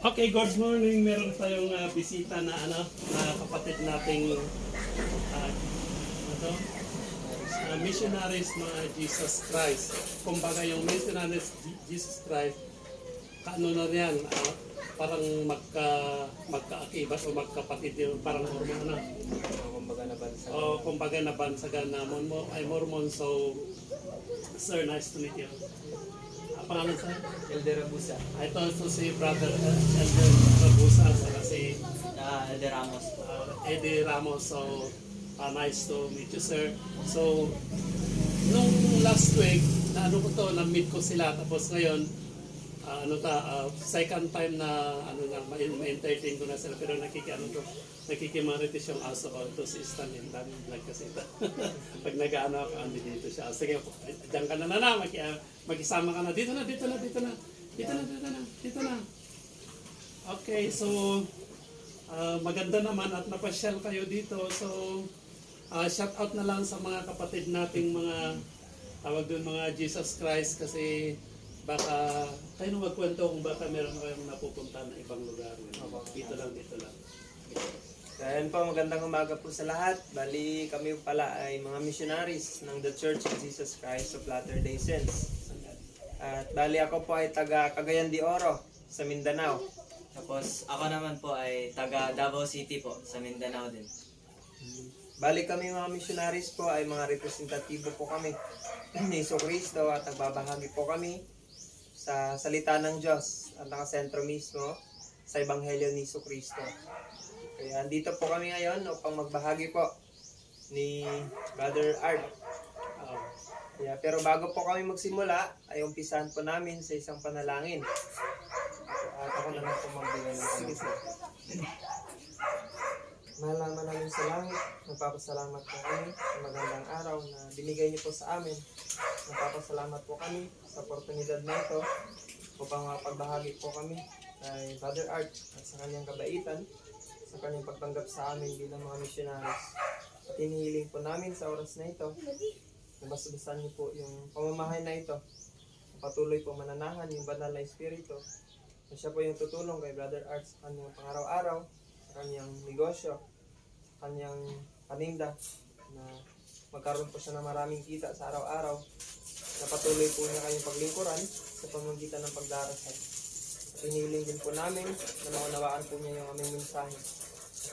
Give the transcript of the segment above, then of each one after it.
Okay, good morning. Meron tayong ah, bisita na ano, na kapatid nating ah, ano, ah, missionaries mga Jesus Christ. Kumbaga yung missionaries Je- Jesus Christ, kaano na yan, ah, parang magka magkaakibat o magkapatid yung parang Mormon ano. kumbaga na bansa. O kumbaga nabansagan na Mormon, ay Mormon so Sir, nice to meet you. Pangalan sir? Elder Abusa. Ah, Ito, ito si Brother uh, Elder Rabusa, saka si Ah, Elder Ramos. uh, Eddie Ramos. So, uh, nice to meet you, sir. So, nung last week, na ano ko to, na-meet ko sila. Tapos ngayon, ah, ano ta, ah, second time na, ano na, ma- ma-entertain ko na sila. Pero nakiki, ano to, nakikimarites yung aso ko. Ito si Stan, yung daming vlog kasi. Pag nag-ano ako, andi dito siya. Sige, dyan ka na na na, makisama ka na. Dito na, dito na, dito na. Dito na, dito na, dito na. Okay, so, Ah, maganda naman at napasyal kayo dito. So, ah, shout out na lang sa mga kapatid nating mga tawag doon mga Jesus Christ kasi baka tayo na magkwento kung baka meron kayong napupunta na ibang lugar. Dito lang, dito lang. Ayan po, magandang umaga po sa lahat. Bali, kami pala ay mga missionaries ng The Church of Jesus Christ of Latter-day Saints. At bali ako po ay taga Cagayan de Oro sa Mindanao. Tapos ako naman po ay taga Davao City po, sa Mindanao din. Bali kami mga missionaries po ay mga representatibo po kami ni Iso Cristo at nagbabahagi po kami sa salita ng Diyos at nakasentro mismo sa Ebanghelyo ni Iso Cristo. Kaya andito po kami ngayon upang magbahagi po ni Brother Art. Ah, Kaya, pero bago po kami magsimula, ay umpisahan po namin sa isang panalangin. At ako na lang po magbigay ng panalangin. Mahal naman namin sa langit, nagpapasalamat po kami sa magandang araw na binigay niyo po sa amin. Nagpapasalamat po kami sa oportunidad na ito upang mapagbahagi po kami kay Brother Art at sa kanyang kabaitan, sa kanyang pagtanggap sa amin bilang mga missionaries. At hinihiling po namin sa oras na ito Nabasbasan niyo po yung pamamahay na ito. Patuloy po mananahan yung banal na espiritu. Na siya po yung tutulong kay Brother Art sa kanyang pangaraw-araw, kanyang negosyo, kanyang paninda, na magkaroon po siya ng maraming kita sa araw-araw, na patuloy po niya kayong paglingkuran sa pamamagitan ng pagdarasal. At inihiling din po namin na maunawaan po niya yung aming mensahe.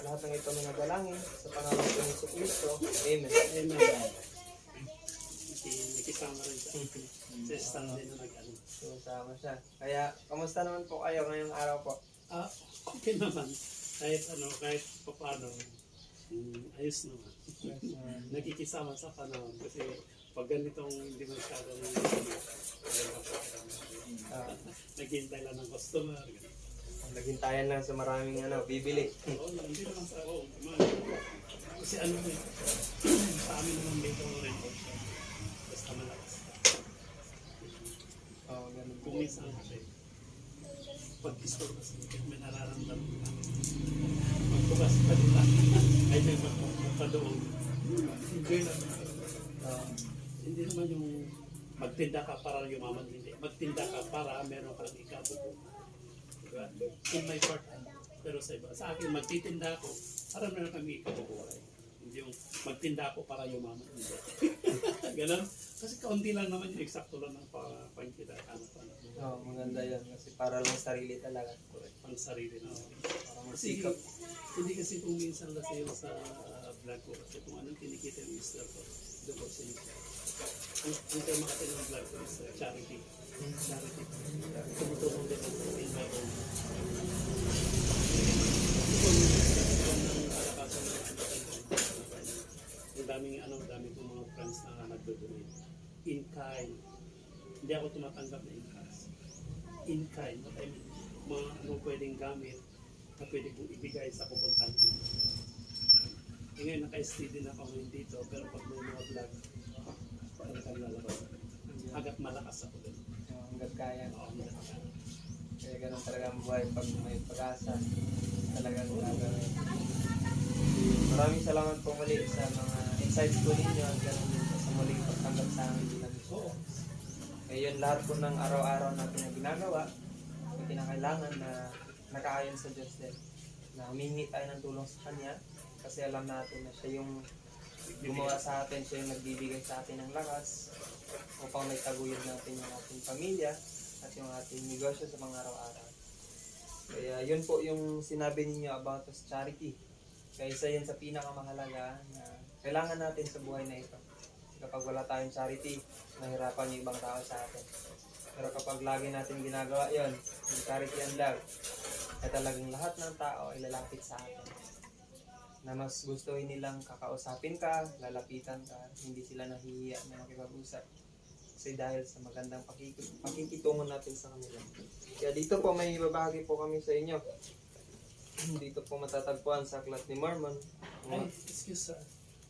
Lahat ng ito minadalangin sa pangalan po ni Yesu Cristo. Amen. Amen. Nakisama rin sa din na nag-ano. Sumasama siya. Kaya, kamusta naman po kayo ngayong araw po? Ah, okay naman. Kahit ano, kahit paano, mm, ayos naman. Nakikisama sa panahon kasi pag ganitong hindi masyadong maganda pa. Ah, Naghihintay lang ng customer. naghintayan lang sa maraming ano, bibili. Oo, hindi naman sa naman. Kasi ano eh, sa amin naman dito rin po siya. Basta malakas. Oo, oh, ganun po. Kung minsan kasi, pag store kasi may nararamdaman ka. Magbukas pa nila. Ay, may magpapadoon. Hindi naman. Oo. Hindi naman yung magtinda ka para yumaman. Hindi. Magtinda ka para meron kang ikabubo. Diba? In my part, pero sa iba. Sa akin, magtitinda ako para meron kang ikabubuhay. Yung magtinda ako para yumaman. Hindi. Ganon. Kasi kaunti lang naman yung eksakto lang ng pa- pangkita. Ano pa na. Oo, maganda yan. Kasi para lang sarili talaga. Pang sarili na. Parang Kasi sikap. hindi kasi kung minsan kasi yung sa vlog ko kasi kung anong kinikita yung mister ko doon ko sa ang, ang tema kasi ng vlog ko is uh, charity charity tumutulong din ang in my daming ano daming kong mga friends na nagdo-donate in kind hindi ako tumatanggap na in cash in kind what I mean mga ano pwedeng gamit na pwede kong ibigay sa pupuntahan ko. E ngayon, naka-steady na ako ngayon dito, pero pag may mga vlog, parang kang lalabas. Hagat malakas ako din. Hanggat kaya. Oo, malakas. Kaya ganun talaga ang buhay pag may pag-asa. Talagang gagawin. Maraming salamat po muli sa mga insights po ninyo po sa muling pagtanggap sa amin bilang Oo. Ngayon lahat po ng araw-araw na ginagawa, may kinakailangan na nakaayon sa Diyos din. Na humingi tayo ng tulong sa Kanya kasi alam natin na siya yung gumawa sa atin, siya yung nagbibigay sa atin ng lakas upang may taguyod natin yung ating pamilya at yung ating negosyo sa mga araw-araw. Kaya yun po yung sinabi ninyo about us charity. Kaya isa yan sa pinakamahalaga na kailangan natin sa buhay na ito. Kapag wala tayong charity, mahirapan yung ibang tao sa atin. Pero kapag lagi natin ginagawa yon, yung charity and love, ay talagang lahat ng tao ay lalapit sa atin. Na mas gustuhin nilang kakausapin ka, lalapitan ka, hindi sila nahihiya na makipag-usap. Kasi dahil sa magandang pakik- pakikitungo natin sa kanila. Kaya dito po may ibabahagi po kami sa inyo. dito po matatagpuan sa Aklat ni Mormon. Ay, excuse sir.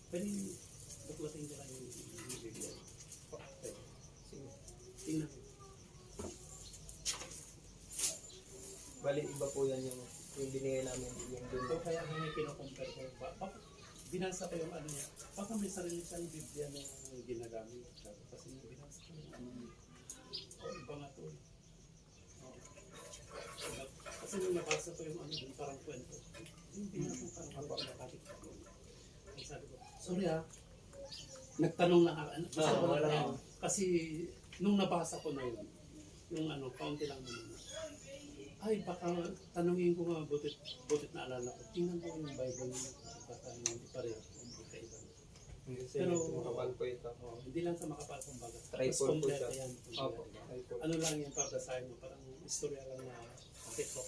Pwede buklatin ko lang yung Biblia. Okay. Sige. Tingnan. Bali, iba po yan yung, yung binigay namin yung dun. So kaya may kinocompare ko. Ba, bak, binasa ko yung ano niya. Baka may sarili siyang Biblia na ginagamit. Kasi binasa ko yung ano niya. O, iba nga to. Oo. Kasi nung nabasa ko yung ano dun, parang kwento. Yung binasa ko parang na kapit ko. Ang sabi ko, sorry ah. Nagtanong lang ako. Ano, gusto Ah, lang wala. yan. Kasi nung nabasa ko na yun, yung ano, kaunti lang naman. Ay, baka tanungin ko nga, butit, butit na alala ko. Tingnan ko yung Bible niya. Baka hindi pareho. Kung magkaiba. Kasi Pero- makapal po ito. Oh, hindi lang sa makapal kumbaga. Tripod Mas po kompleto yan. Opo. Ano lang yan para basahin mo. Parang istorya lang na ko.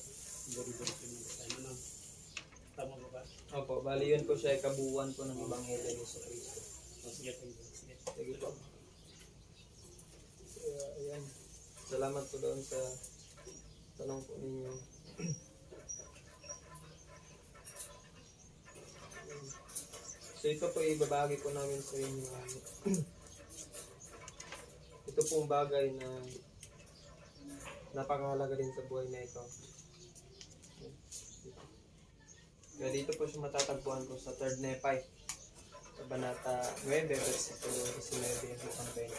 Buri-buri ko yung basahin. Ano? Tama ba ba? Opo, bali yun po siya ay kabuuan po ng Ebanghelyo ni Kristo. Oh, sige, thank you. Sige. Sige po. Kaya, ayan. Salamat po doon sa tanong po ninyo. So ito po ibabagi po namin sa inyo. ito pong bagay na napakahalaga din sa buhay na ito. Kaya dito po siya matatagpuan po sa 3rd Nephi. Kabanata 9, versikulo 19 hanggang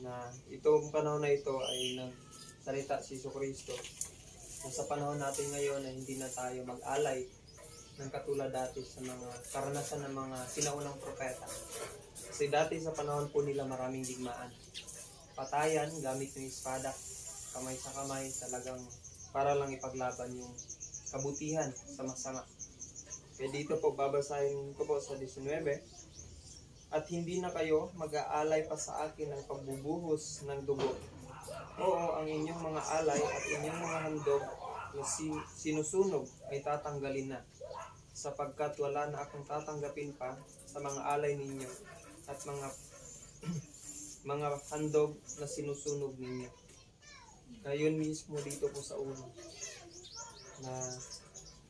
20. Na itong panahon na ito ay nagsalita si Iso. Na sa panahon natin ngayon na hindi na tayo mag-alay ng katulad dati sa mga karanasan ng mga sinaunang propeta. Kasi dati sa panahon po nila maraming digmaan. Patayan gamit ng espada, kamay sa kamay, talagang para lang ipaglaban yung kabutihan sa masama. Kaya dito po babasahin ko po sa 19. At hindi na kayo mag-aalay pa sa akin ng pagbubuhos ng dugo. Oo, ang inyong mga alay at inyong mga handog na si- sinusunog ay tatanggalin na sapagkat wala na akong tatanggapin pa sa mga alay ninyo at mga mga handog na sinusunog ninyo. Yun mismo dito po sa uno na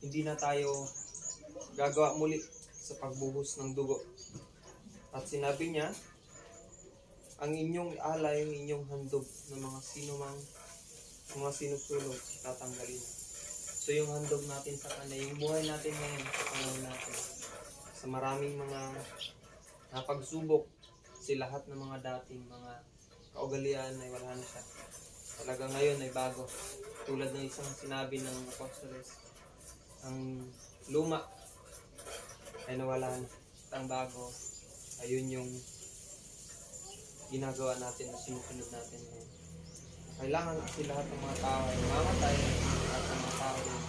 hindi na tayo gagawa muli sa pagbuhos ng dugo. At sinabi niya, ang inyong alay, ang inyong handog ng mga sino mang mga sinusulog, tatanggalin. So yung handog natin sa kanya, yung buhay natin ngayon, sa panahon natin, sa maraming mga napagsubok, si lahat ng mga dating mga kaugalian ay wala na siya. Talaga ngayon ay bago. Tulad ng isang sinabi ng apostoles, ang luma ay nawala na. At ang bago, ayun yung ginagawa natin na sinusunod natin ngayon. Kailangan kasi lahat ng mga tao ay mamatay, lahat ng mga tao ay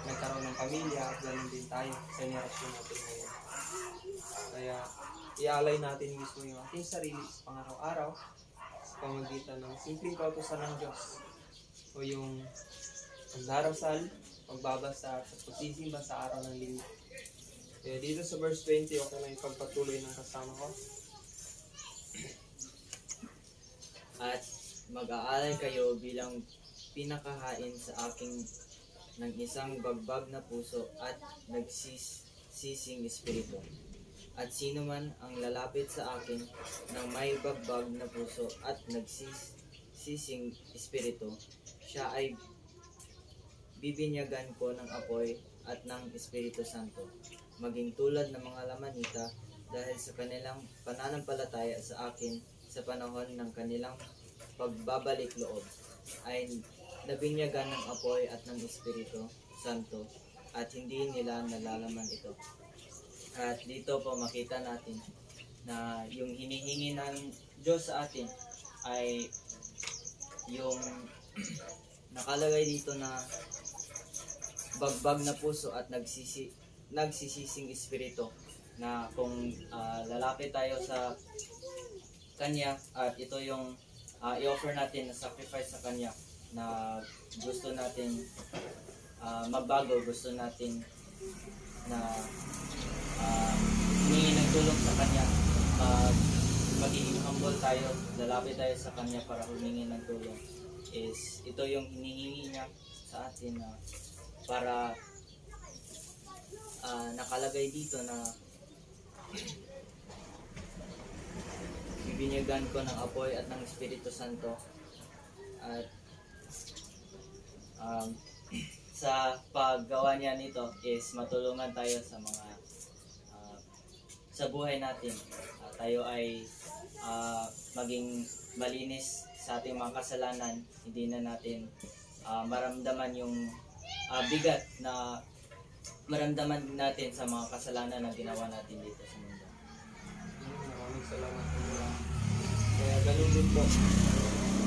nagkaroon ng pamilya at ganun din tayo sa generasyon natin ngayon. Kaya ialay natin mismo yung ating sarili sa pangaraw-araw sa pamagitan ng simpleng kautosan ng Diyos o yung pagdarasal, pagbabasa at pagsisimba sa araw ng linggo. Kaya dito sa verse 20, okay lang ipagpatuloy ng kasama ko. At mag-aalay kayo bilang pinakahain sa aking ng isang bagbag na puso at nagsisising espiritu. At sino man ang lalapit sa akin ng may bagbag na puso at nagsisising espiritu, siya ay bibinyagan ko ng apoy at ng Espiritu Santo, maging tulad ng mga lamanita dahil sa kanilang pananampalataya sa akin sa panahon ng kanilang pagbabalik loob ay nabinyagan ng apoy at ng Espiritu Santo at hindi nila nalalaman ito. At dito po makita natin na yung hinihingi ng Diyos sa atin ay yung nakalagay dito na bagbag na puso at nagsisi nagsisising espiritu na kung ah, lalapit tayo sa kanya at ito yung ah, i-offer natin na sacrifice sa kanya na gusto natin ah, mabago, gusto natin na uh, humingi ng sa kanya pag magiging humble tayo, lalapit tayo sa kanya para humingi ng tulong is ito yung hinihingi niya sa atin na para ah, nakalagay dito na bibinyagan ko ng apoy at ng Espiritu Santo at um, sa paggawa niya nito is matulungan tayo sa mga ah, sa buhay natin. Ah, tayo ay ah, maging malinis sa ating mga kasalanan. Hindi na natin ah, maramdaman yung ah, bigat na maramdaman natin sa mga kasalanan na ginawa natin dito sa mundo. Maraming salamat po. Kaya ganun din po.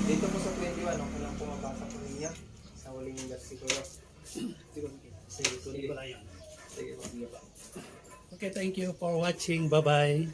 Dito po sa 21, okay lang po mabasa po niya sa huling versikulo. Sige, tuloy ko lang yan. Sige po. Okay, thank you for watching. Bye-bye.